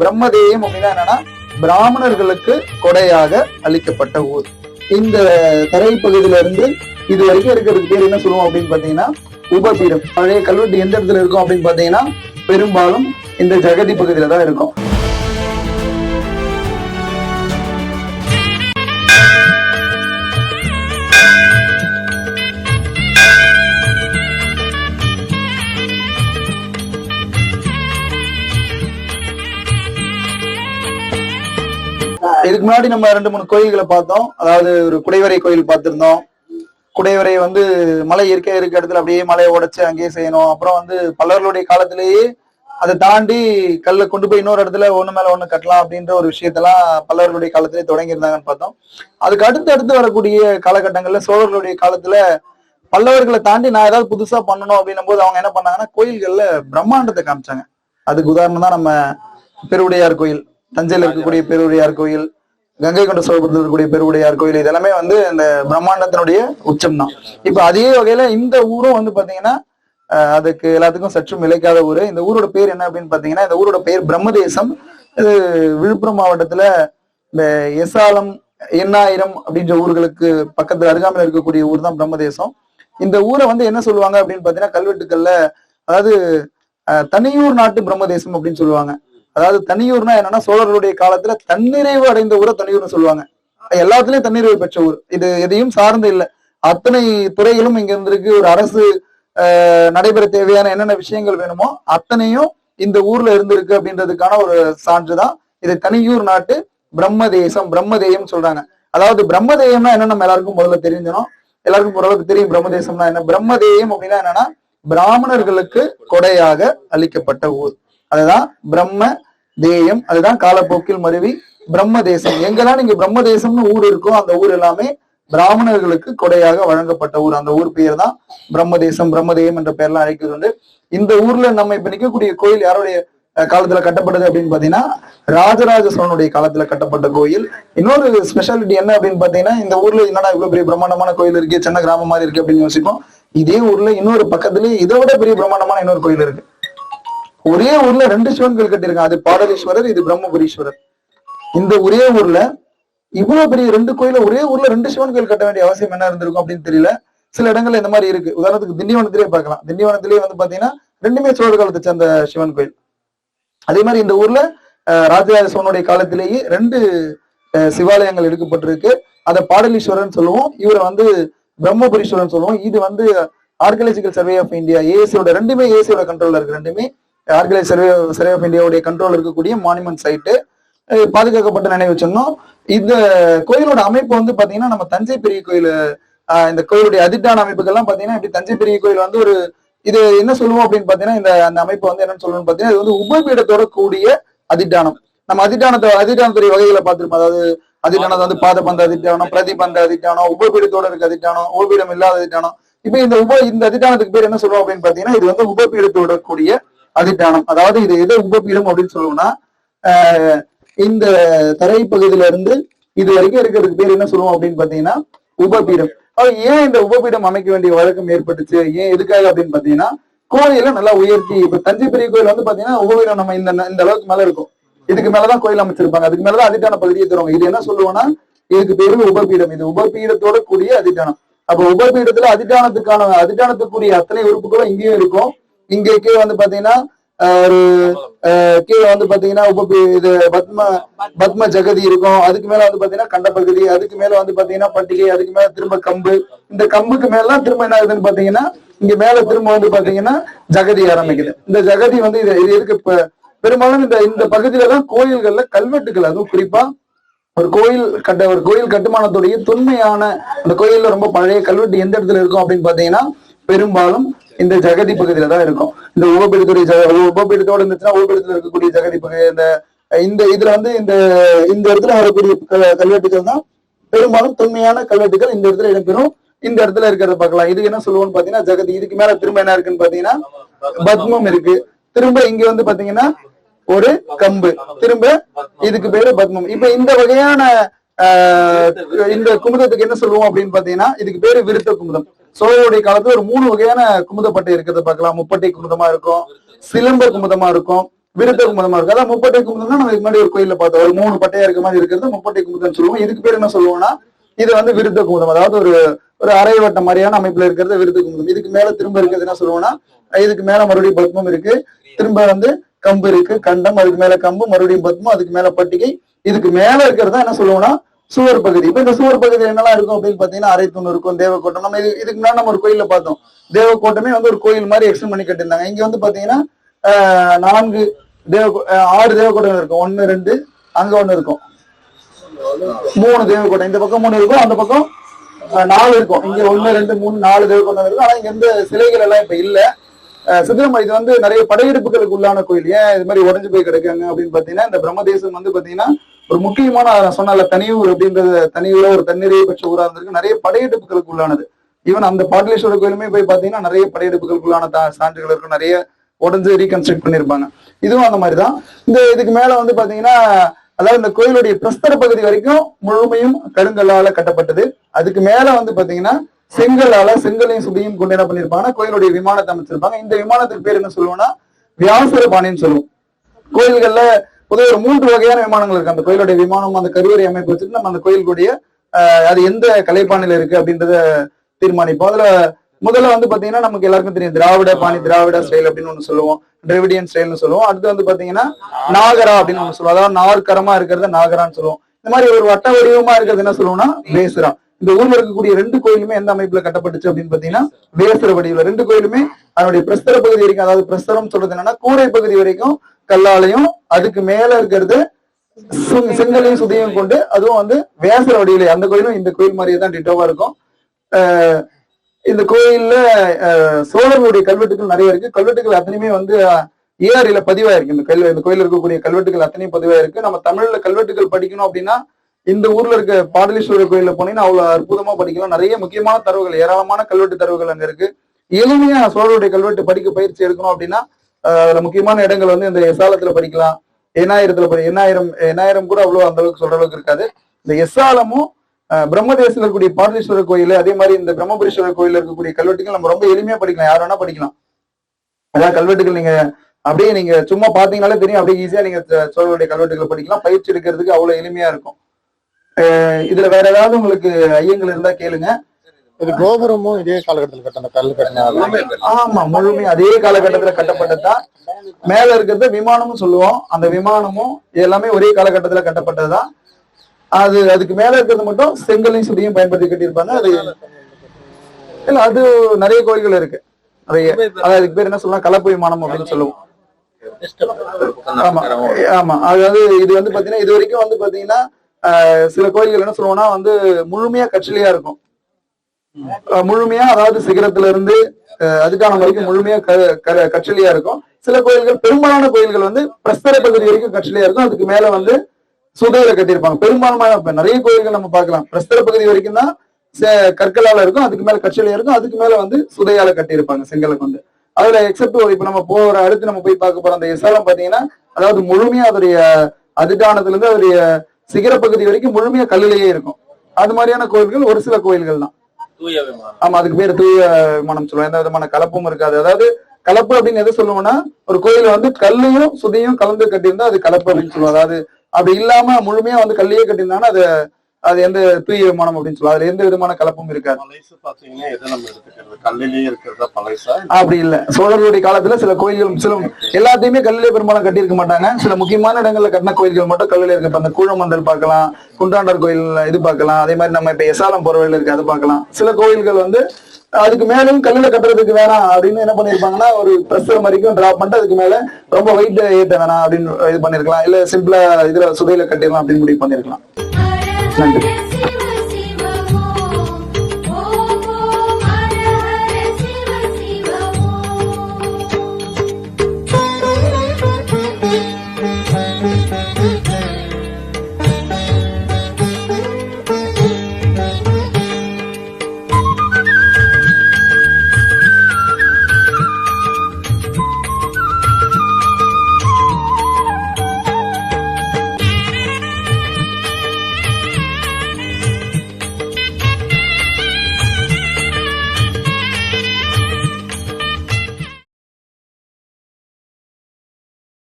பிரம்மதேயம் அப்படின்னா என்னன்னா பிராமணர்களுக்கு கொடையாக அளிக்கப்பட்ட ஊர். இந்த தரைப்பகுதியில இருந்து இது வரைக்கும் இருக்கிறதுக்கு பேர் என்ன சொல்லுவோம் அப்படின்னு பாத்தீங்கன்னா உபபீடம். பழைய கல்வெட்டு எந்த இடத்துல இருக்கும் அப்படின்னு பாத்தீங்கன்னா பெரும்பாலும் இந்த ஜெகதி பகுதியில தான் இருக்கும். முன்னாடி நம்ம ரெண்டு மூணு கோயில்களை பார்த்தோம். அதாவது ஒரு குடைவரை கோயில் பார்த்திருந்தோம். குடைவரை வந்து மலை இயற்கை இருக்க இடத்துல அப்படியே மலையை உடைச்சு அங்கேயே செய்யணும். அப்புறம் வந்து பல்லவர்களுடைய காலத்திலேயே அதை தாண்டி கல்லை கொண்டு போய் இன்னொரு இடத்துல ஒண்ணு மேல ஒண்ணு கட்டலாம் அப்படின்ற ஒரு விஷயத்தெல்லாம் பல்லவர்களுடைய காலத்திலே தொடங்கி இருந்தாங்கன்னு பார்த்தோம். அதுக்கு அடுத்து அடுத்து வரக்கூடிய காலகட்டங்கள்ல சோழர்களுடைய காலத்துல பல்லவர்களை தாண்டி நான் ஏதாவது புதுசா பண்ணணும் அப்படின்னும் போது அவங்க என்ன பண்ணாங்கன்னா கோயில்கள்ல பிரம்மாண்டத்தை காமிச்சாங்க. அதுக்கு உதாரணம் தான் நம்ம பெருவுடையார் கோயில் தஞ்சையில் இருக்கக்கூடிய பெருவுடையார் கோயில் கங்கை கொண்ட சோபத்தில் இருக்கக்கூடிய பெருவுடையார் கோயில் இதெல்லாமே வந்து இந்த பிரம்மாண்டத்தினுடைய உச்சம் தான் இப்ப அதே வகையில இந்த ஊரும் வந்து பாத்தீங்கன்னா அஹ், அதுக்கு எல்லாத்துக்கும் சற்றும் விளைக்காத ஊரு. இந்த ஊரோட பேர் என்ன அப்படின்னு பாத்தீங்கன்னா இந்த ஊரோட பேர் பிரம்மதேசம். இது விழுப்புரம் மாவட்டத்துல இந்த எசாலம் எண்ணாயிரம் அப்படின்ற ஊர்களுக்கு பக்கத்துல அருகாமையில் இருக்கக்கூடிய ஊர் தான் பிரம்மதேசம். இந்த ஊரை வந்து என்ன சொல்லுவாங்க அப்படின்னு பாத்தீங்கன்னா கல்வெட்டுக்கள்ல அதாவது தனியூர் நாட்டு பிரம்மதேசம் அப்படின்னு சொல்லுவாங்க. அதாவது தனியூர்னா என்னன்னா சோழர்களுடைய காலத்துல தன்னிறைவு அடைந்த ஊரை தனியூர்னு சொல்லுவாங்க. எல்லாத்துலயும் தன்னிறைவு பெற்ற ஊர். இது எதையும் சார்ந்து இல்லை. அத்தனை துறைகளும் இங்க இருந்திருக்கு. ஒரு அரசு ஆஹ், நடைபெற தேவையான என்னென்ன விஷயங்கள் வேணுமோ அத்தனையும் இந்த ஊர்ல இருந்திருக்கு அப்படின்றதுக்கான ஒரு சான்றுதான். இது தனியூர் நாட்டு பிரம்மதேசம் பிரம்மதேயம் சொல்றாங்க. அதாவது பிரம்மதேயம்னா என்ன நம்ம எல்லாருக்கும் முதல்ல தெரிஞ்சணும் எல்லாருக்கும் ஓரளவுக்கு தெரியும் பிரம்மதேசம்னா என்ன. பிரம்மதேயம் அப்படின்னா என்னன்னா பிராமணர்களுக்கு கொடையாக அளிக்கப்பட்ட ஊர். அதுதான் பிரம்ம தேயம் அதுதான் காலப்போக்கில் மருவி பிரம்ம தேசம். எங்கெல்லாம் நீங்க பிரம்ம தேசம்னு ஊர் இருக்கோ அந்த ஊர் எல்லாமே பிராமணர்களுக்கு கொடையாக வழங்கப்பட்ட ஊர். அந்த ஊர் பெயர் தான் பிரம்மதேசம் பிரம்மதேயம் என்ற பெயர்லாம் அழைக்கிறது இந்த ஊர்ல நம்ம இப்ப நிற்கக்கூடிய கோயில் யாருடைய காலத்துல கட்டப்பட்டது அப்படின்னு பாத்தீங்கன்னா ராஜராஜ சோழனுடைய காலத்துல கட்டப்பட்ட கோயில். இன்னொரு ஸ்பெஷாலிட்டி என்ன அப்படின்னு பாத்தீங்கன்னா இந்த ஊர்ல என்னடா இவ்வளவு பெரிய பிரம்மாண்டமான கோயில் இருக்கு சின்ன கிராமம் மாதிரி இருக்கு அப்படின்னு யோசிப்போம். இதே ஊர்ல இன்னொரு பக்கத்துலயே இதை விட பெரிய பிரம்மாண்டமான இன்னொரு கோயில் இருக்கு. ஒரே ஊர்ல ரெண்டு சிவன்கள் கட்டியிருக்காங்க. அது பாடலீஸ்வரர் இது பிரம்மபுரீஸ்வரர். இந்த ஒரே ஊர்ல இவ்வளவு பெரிய ரெண்டு கோயில ஒரே ஊர்ல ரெண்டு சிவன் கோயில் கட்ட வேண்டிய அவசியம் என்ன இருந்திருக்கும் அப்படின்னு தெரியல. சில இடங்கள்ல இந்த மாதிரி இருக்கு. உதாரணத்துக்கு திண்டிவனத்திலேயே பார்க்கலாம். திண்டிவனத்திலேயே வந்து பாத்தீங்கன்னா ரெண்டுமே சோழர் காலத்தை சேர்ந்த சிவன் கோயில். அதே மாதிரி இந்த ஊர்ல ராஜராஜ சோழனுடைய காலத்திலேயே ரெண்டு அஹ், சிவாலயங்கள் எடுக்கப்பட்டிருக்கு. அதை பாடலீஸ்வரன் சொல்லுவோம். இவரை வந்து பிரம்மபுரீஸ்வரன் சொல்லுவோம். இது வந்து ஆர்கியாலஜிக்கல் சர்வே ஆஃப் இந்தியா ஏசியோட ரெண்டுமே ஏசியோட கண்ட்ரோல்ல இருக்கு ரெண்டுமே. ஆர்கலைஸ் சர்வே சர்வே ஆஃப் இந்தியாவுடைய கண்ட்ரோல் இருக்கக்கூடிய மானுமெண்ட் சைட்டு பாதுகாக்கப்பட்ட நினைவு சொன்னோம் இந்த கோயிலோட அமைப்பு வந்து பாத்தீங்கன்னா நம்ம தஞ்சை பெரிய கோயில் இந்த கோயிலுடைய அதிட்டான அமைப்புகள்லாம் பாத்தீங்கன்னா இப்படி தஞ்சை பெரிய கோயில் வந்து ஒரு இது என்ன சொல்லுவோம் அப்படின்னு பாத்தீங்கன்னா இந்த அந்த அமைப்பு வந்து என்னன்னு சொல்லணும்னு பாத்தீங்கன்னா இது வந்து உபபீடத்தோட கூடிய அதிட்டானம். நம்ம அதிட்டானத்தை அதிட்டானத்துறை வகைகளை பார்த்திருப்போம். அதாவது அதிட்டானது வந்து பாதபந்த அதிட்டானம் பிரதிபந்த அதிட்டானம் உபபீடத்தோட இருக்க அதிட்டானம் உபபீடம் இல்லாத அதிட்டானம். இப்ப இந்த உப இந்த அதிட்டானத்துக்கு பேர் என்ன சொல்லுவோம் அப்படின்னு பாத்தீங்கன்னா இது வந்து உபபீடத்தோட கூடிய அதிட்டானம் அதாவது இது எது உபபீடம் அப்படின்னு சொல்லுவோம்னா ஆஹ் இந்த தரைப்பகுதியில இருந்து இது வரைக்கும் இருக்கிறதுக்கு பேர் என்ன சொல்லுவோம் அப்படின்னு பாத்தீங்கன்னா உபபீடம். அது ஏன் இந்த உபபீடம் அமைக்க வேண்டிய வழக்கம் ஏற்பட்டுச்சு? ஏன் எதுக்காக அப்படின்னு பாத்தீங்கன்னா கோயில நல்லா உயர்த்தி இப்ப தஞ்சை பெரிய கோயில் வந்து பாத்தீங்கன்னா உபபீடம் நம்ம இந்த இந்த அளவுக்கு மேல இருக்கும். இதுக்கு மேலதான் கோயில் அமைச்சிருப்பாங்க. அதுக்கு மேலதான் அதிட்டான பகுதியை தருவாங்க. இது என்ன சொல்லுவோம்னா இதுக்கு பேரு உபபீடம். இது உபபீடத்தோட கூடிய அதிட்டானம். அப்ப உபபீடத்துல அதிட்டானத்துக்கான அதிட்டானத்துக்குரிய அத்தனை உறுப்புகளும் இங்கேயும் இருக்கும். இங்கே கீழே வந்து பாத்தீங்கன்னா ஒரு கீழே வந்து பாத்தீங்கன்னா உபபி இது பத்ம பத்ம ஜெகதி இருக்கும். அதுக்கு மேல வந்து பாத்தீங்கன்னா கண்ட பகுதி அதுக்கு மேல வந்து பாத்தீங்கன்னா பட்டிகை அதுக்கு மேல திரும்ப கம்பு. இந்த கம்புக்கு மேல திரும்ப என்ன ஆகுதுன்னு பாத்தீங்கன்னா இங்க மேல திரும்ப வந்து பாத்தீங்கன்னா ஜெகதி ஆரம்பிக்குது. இந்த ஜெகதி வந்து இது இது இருக்கு பெரும்பாலும் இந்த இந்த பகுதியில தான் கோயில்கள்ல கல்வெட்டுகள் அதுவும் குறிப்பா ஒரு கோயில் கட்ட ஒரு கோயில் கட்டுமானத்துடைய தொன்மையான அந்த கோயில்ல ரொம்ப பழைய கல்வெட்டு எந்த இடத்துல இருக்கும் அப்படின்னு பாத்தீங்கன்னா பெரும்பாலும் இந்த ஜெகதி பகுதியில தான் இருக்கும். இந்த உபபீடத்துடைய ஜெக- இருந்துச்சுன்னா உபபீடத்துல இருக்கக்கூடிய ஜெகதி பகுதி இந்த இந்த இதுல வந்து இந்த இந்த இடத்துல வரக்கூடிய கல்வெட்டுகள் தான் பெரும்பாலும் தொன்மையான கல்வெட்டுகள் இந்த இடத்துல இடம்பெறும். இந்த இடத்துல இருக்கிறத பார்க்கலாம். இதுக்கு என்ன சொல்லுவோம்னு பாத்தீங்கன்னா ஜெகதி இதுக்கு மேல திரும்ப என்ன இருக்குன்னு பாத்தீங்கன்னா பத்மம் இருக்கு. திரும்ப இங்க வந்து பாத்தீங்கன்னா ஒரு கம்பு. திரும்ப இதுக்கு பேரு பத்மம். இப்ப இந்த வகையான இந்த குமுதத்துக்கு என்ன சொல்லுவோம் அப்படின்னு பாத்தீங்கன்னா இதுக்கு பேரு விருத்த குமுதம். சோழருடைய காலத்துல ஒரு மூணு வகையான குமுதப்பட்டை இருக்கிறத பாக்கலாம் முப்பட்டை குமுதமா இருக்கும் சிலம்ப குமுதமா இருக்கும் விருத்த குமுதமா இருக்கும். அதான் முப்பட்டை குமுதம்னா நம்ம இதுக்கு முன்னாடி ஒரு கோயில பார்த்தோம். ஒரு மூணு பட்டையா இருக்க மாதிரி இருக்கிறது முப்பட்டை குமுதம் சொல்லுவோம். இதுக்கு பேர் என்ன சொல்லுவோம்னா இது வந்து விருத்த குமுதம். அதாவது ஒரு ஒரு அரை வட்ட மாதிரியான அமைப்புல இருக்கிறது விருத்த குமுதம். இதுக்கு மேல திரும்ப இருக்கிறது என்ன சொல்லுவோம்னா இதுக்கு மேல மறுபடியும் பத்மம் இருக்கு. திரும்ப வந்து கம்பு இருக்கு கண்டம் அதுக்கு மேல கம்பு மறுபடியும் பத்மம் அதுக்கு மேல பட்டிகை. இதுக்கு மேல இருக்கிறதா என்ன சொல்லுவோம்னா சுவர் பகுதி. இப்ப இந்த சுவர் பகுதியில் என்னெல்லாம் இருக்கும் அப்படின்னு பாத்தீங்கன்னா அரை இருக்கும் தேவக்கோட்டம் நம்ம இது இதுக்கு முன்னாடி நம்ம ஒரு கோயில பார்த்தோம். தேவக்கோட்டமே வந்து ஒரு கோயில் மாதிரி எக்ஸ்டெண்ட் பண்ணி கட்டியிருந்தாங்க. இங்க வந்து பாத்தீங்கன்னா ஆஹ், நான்கு தேவ ஆறு தேவக்கோட்டம் இருக்கும். ஒன்னு ரெண்டு அங்க ஒண்ணு இருக்கும். மூணு தேவக்கோட்டம் இந்த பக்கம் மூணு இருக்கும் அந்த பக்கம் நாலு இருக்கும். இங்க ஒண்ணு ரெண்டு மூணு நாலு தேவக்கோட்டம் இருக்கும். ஆனா இங்க எந்த சிலைகள் எல்லாம் இப்ப இல்ல. ஆஹ், சிதம்பரம் இது வந்து நிறைய படையெடுப்புகளுக்கு உள்ளான கோயில். ஏன் இது மாதிரி உடஞ்சு போய் கிடக்காங்க அப்படின்னு பாத்தீங்கன்னா இந்த பிரம்மதேசம் வந்து பாத்தீங்கன்னா ஒரு முக்கியமான சொன்னால தனியூர் அப்படின்றது தனியூர்ல ஒரு தண்ணீரை பெற்ற ஊரா இருந்திருக்கு. நிறைய படையெடுப்புகளுக்கு உள்ளானது. ஈவன் அந்த பாட்டிலேஸ்வரர் கோயிலுமே போய் பாத்தீங்கன்னா நிறைய படையெடுப்புகளுக்கு உள்ளான சான்றுகள் இருக்கும். நிறைய உடஞ்சு ரீகன்ஸ்ட்ரக்ட் பண்ணிருப்பாங்க. இதுவும் அந்த மாதிரிதான். இந்த இதுக்கு மேல வந்து பாத்தீங்கன்னா அதாவது இந்த கோயிலுடைய பிரஸ்தர பகுதி வரைக்கும் முழுமையும் கருங்கல்லால கட்டப்பட்டது. அதுக்கு மேல வந்து பாத்தீங்கன்னா செங்கலால செங்கலையும் சுடியும் கொண்டு என்ன பண்ணிருப்பாங்க கோயிலுடைய விமானத்தை அமைச்சிருப்பாங்க. இந்த விமானத்துக்கு பேர் என்ன சொல்லுவோம்னா வியாசர பாணின்னு சொல்லுவோம். கோயில்கள்ல பொதுவே ஒரு மூன்று வகையான விமானங்கள் இருக்கு. அந்த கோயிலுடைய விமானம் அந்த கருவறை அமைப்பு வச்சுட்டு நம்ம அந்த கோயிலுடைய அது எந்த கலைப்பானில இருக்கு அப்படின்றத தீர்மானிப்போம். அதுல முதல்ல வந்து பாத்தீங்கன்னா நமக்கு எல்லாருக்கும் தெரியும். திராவிட பாணி திராவிட ஸ்டைல் அப்படின்னு ஒண்ணு சொல்லுவோம். டிராவிடியன் ஸ்டைல்னு சொல்லுவோம். அடுத்து வந்து பாத்தீங்கன்னா நாகரா அப்படின்னு ஒண்ணு சொல்லுவோம். அதாவது நாற்கரமா இருக்கிறத நாகரான்னு சொல்லுவோம். இந்த மாதிரி ஒரு வட்ட வடிவமா இருக்கிறது என்ன சொல்லுவோம்னா வேசுரா. இந்த ஊர்ல இருக்கக்கூடிய ரெண்டு கோயிலுமே எந்த அமைப்புல கட்டப்பட்டுச்சு அப்படின்னு பாத்தீங்கன்னா வேசுர வடிவில். ரெண்டு கோயிலுமே அதனுடைய பிரஸ்தர பகுதி வரைக்கும் அதாவது பிரஸ்தரம் சொல்றது என்னன்னா கூரை பகுதி வரைக்கும் கல்லாலையும் அதுக்கு மேல இருக்கிறது சு- செங்கலையும் சுதையும் கொண்டு அதுவும் வந்து வேசர வடிவிலே அந்த கோயிலும் இந்த கோயில் மாதிரியே தான் டிட்டோவா இருக்கும். ஆஹ் இந்த கோயில்ல சோழர்களுடைய கல்வெட்டுகள் நிறைய இருக்கு. கல்வெட்டுகள் அத்தனையுமே வந்து ஏஆர்ல பதிவாயிருக்கு. இந்த கல் இந்த கோயில் இருக்கக்கூடிய கல்வெட்டுகள் அத்தனையும் பதிவாயிருக்கு. நம்ம தமிழ்ல கல்வெட்டுகள் படிக்கணும் அப்படின்னா இந்த ஊர்ல இருக்க பாடலீஸ்வரர் கோயில போனீங்கன்னா அவ்வளவு அற்புதமா படிக்கலாம். நிறைய முக்கியமான தரவுகள் ஏராளமான கல்வெட்டு தரவுகள் அங்க இருக்கு. எளிமையா சோழருடைய கல்வெட்டு படிக்க பயிற்சி எடுக்கணும் அப்படின்னா அதுல முக்கியமான இடங்கள் வந்து இந்த எசாலத்துல படிக்கலாம். எண்ணாயிரத்துல படி எண்ணாயிரம் எண்ணாயிரம் கூட அவ்வளவு அந்த அளவுக்கு சொல்ற அளவுக்கு இருக்காது. இந்த எஸ்ஆலமும் பிரம்மதேசத்தில் இருக்கக்கூடிய பாரதீஸ்வரர் கோயில் அதே மாதிரி இந்த பிரம்மபுரீஸ்வரர் கோயில் இருக்கக்கூடிய கல்வெட்டுகள் நம்ம ரொம்ப எளிமையா படிக்கலாம். யார் வேணா படிக்கலாம். அதான் கல்வெட்டுகள் நீங்க அப்படியே நீங்க சும்மா பாத்தீங்கனாலே தெரியும். அப்படியே ஈஸியா நீங்க சோழருடைய கல்வெட்டுகளை படிக்கலாம். பயிற்சி எடுக்கிறதுக்கு அவ்வளவு எளிமையா இருக்கும். இதுல வேற ஏதாவது உங்களுக்கு ஐயங்கள் இருந்தா கேளுங்க. இது கோபுரமும் இதே காலகட்டத்தில் கட்டின கல் கட்டின ஆமா முழுமையா அதே காலகட்டத்துல கட்டப்பட்டதுதான் மேல இருக்கிறது விமானமும் சொல்லுவோம். அந்த விமானமும் எல்லாமே ஒரே காலகட்டத்துல கட்டப்பட்டதுதான் அது அதுக்கு மேல இருக்கிறது மட்டும் செங்கலையும் சுடியும் பயன்படுத்தி கட்டியிருப்பாங்க. அது இல்ல அது நிறைய கோயில்கள் இருக்கு. நிறைய அதாவது அதுக்கு பேர் என்ன சொல்லலாம்? கலப்பு விமானம் அப்படின்னு சொல்லுவோம். ஆமா. ஆமா. அதாவது இது வந்து பாத்தீங்கன்னா இது வரைக்கும் வந்து பாத்தீங்கன்னா ஆஹ், சில கோயில்கள் என்ன சொல்லுவோம்னா வந்து முழுமையா கற்றலியா இருக்கும். முழுமையா அதாவது சிகரத்துல இருந்து அதுக்கான வரைக்கும் முழுமையா க- கற்றலியா இருக்கும். சில கோயில்கள் பெரும்பாலான கோயில்கள் வந்து பிரஸ்தர பகுதி வரைக்கும் கற்றலியா இருக்கும். அதுக்கு மேல வந்து சுதையில கட்டியிருப்பாங்க. பெரும்பாலான இப்ப நிறைய கோயில்கள் நம்ம பார்க்கலாம். பிரஸ்தர பகுதி வரைக்கும் தான் செ- கற்களால இருக்கும். அதுக்கு மேல கற்றலியா இருக்கும். அதுக்கு மேல வந்து சுதையால கட்டியிருப்பாங்க செங்கலுக்கு வந்து. அதுல எக்ஸப்ட் இப்ப நம்ம போற அடுத்து நம்ம போய் பார்க்க போற அந்த எசாலம் பாத்தீங்கன்னா அதாவது முழுமையா அதோடைய அதிட்டானத்துல இருந்து அதோடைய சிகர பகுதி வரைக்கும் முழுமையா கல்லிலேயே இருக்கும். அது மாதிரியான கோயில்கள் ஒரு சில கோயில்கள் தான். ஆமா அதுக்கு பேர் தூய விமானம் சொல்லுவோம் எந்த விதமான கலப்பும் இருக்காது. அதாவது கலப்பு அப்படின்னு எதை சொல்லுவோம்னா ஒரு கோயில வந்து கல்லையும் சுதையும் கலந்து கட்டியிருந்தா அது கலப்பு அப்படின்னு சொல்லுவோம். அதாவது அப்படி இல்லாம முழுமையா வந்து கல்லையே கட்டியிருந்தாங்கன்னா அது அது எந்த தூய விமானம் அப்படின்னு சொல்லுவோம் அதுல எந்த விதமான கலப்பும் இருக்காது. அப்படி இல்ல. சோழர்களுடைய காலத்துல சில கோயில்கள் சில எல்லாத்தையுமே கல்லிலே பெரும்பாலும் கட்டியிருக்க மாட்டாங்க. சில முக்கியமான இடங்கள்ல கட்டின கோயில்கள் மட்டும் கல்லில இருக்கு. இப்ப அந்த கூழமந்தல் பார்க்கலாம் குண்டாண்டர் கோயில் இது பார்க்கலாம். அதே மாதிரி நம்ம இப்ப எசாலம் போற வழியில இருக்கு அது பார்க்கலாம். சில கோயில்கள் வந்து அதுக்கு மேலும் கல்லுல கட்டுறதுக்கு வேணாம் அப்படின்னு என்ன பண்ணிருப்பாங்கன்னா ஒரு பிரஷர் வரைக்கும் டிராப் பண்ணிட்டு அதுக்கு மேல ரொம்ப வெயிட் ஏத்த வேணாம் அப்படின்னு இது பண்ணிருக்கலாம். இல்ல சிம்பிளா இதுல சுதையில கட்டிடலாம் அப்படின்னு முடிவு பண்ணிருக்கலாம். நன்றி